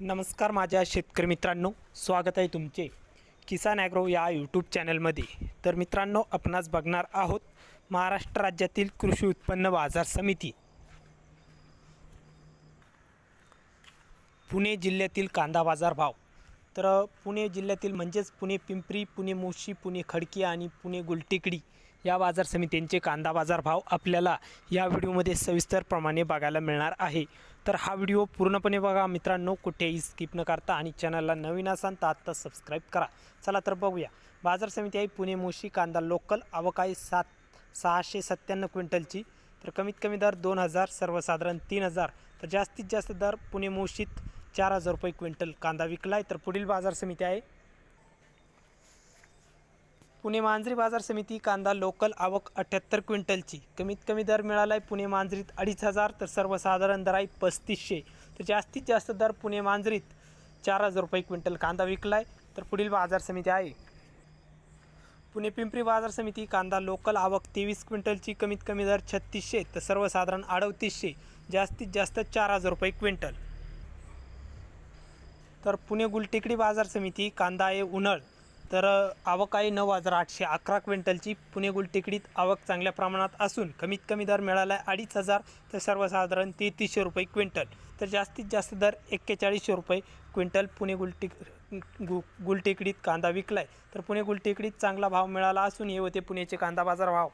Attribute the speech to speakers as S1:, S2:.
S1: नमस्कार माझ्या शेतकरी मित्रांनो स्वागत आहे तुमचे किसान ॲग्रो या यूट्यूब चॅनलमध्ये. तर मित्रांनो आपणास बघणार आहोत महाराष्ट्र राज्यातील कृषी उत्पन्न बाजार समिती. पुणे जिल्ह्यातील कांदा बाजार भाव. तर पुणे जिल्ह्यातील म्हणजेच पुणे पिंपरी पुणे मोशी पुणे खडकी आणि पुणे गुलटेकडी या बाजार समित्यांचे कांदा बाजार भाव आपल्याला या व्हिडिओमध्ये सविस्तरप्रमाणे बघायला मिळणार आहे. तर हा व्हिडिओ पूर्णपणे बघा. मित्रांनो कुठेही स्किप न करता आणि चॅनलला नवीन असाल तर आत्ता सबस्क्राईब करा. चला तर बघूया. बाजार समिती आहे पुणे मोशी कांदा लोकल अवकाळी सात सहाशे सत्त्याण्णव क्विंटलची. तर कमीत कमी दर दोन हजार सर्वसाधारण तीन हजार. तर जास्तीत जास्त दर पुणे मोशीत चार हजार रुपये क्विंटल कांदा विकला आहे तर पुढील बाजार समिती आहे पुणे मांजरी बाजार समिती कांदा लोकल आवक अठ्याहत्तर क्विंटलची. कमीत कमी दर मिळाला आहे पुणे मांजरीत अडीच हजार तर सर्वसाधारण दर आहे पस्तीसशे. तर जास्तीत जास्त दर पुणे मांजरीत चार हजार रुपये क्विंटल कांदा विकला आहे तर पुढील बाजार समिती आहे. पुणे पिंपरी बाजार समिती कांदा लोकल आवक तेवीस क्विंटलची कमीत कमी दर छत्तीसशे तर सर्वसाधारण अडतीसशे. जास्तीत जास्त चार हजार रुपये क्विंटल. तर पुणे गुलटेकडी बाजार समिती कांदा आहे उन्हाळ. तर आवक आहे नऊ हजार आठशे अकरा क्विंटलची. पुणे गुलटेकडीत आवक चांगल्या प्रमाणात असून कमीत कमी दर मिळाला आहे अडीच हजार तर सर्वसाधारण तेहतीसशे रुपये क्विंटल. तर जास्तीत जास्त दर एक्केचाळीसशे रुपये क्विंटल पुणे गुलटेक गु गुलटेकडीत कांदा विकला आहे तर पुणे गुलटेकडीत चांगला भाव मिळाला असून हे होते पुण्याचे कांदा बाजार भाव.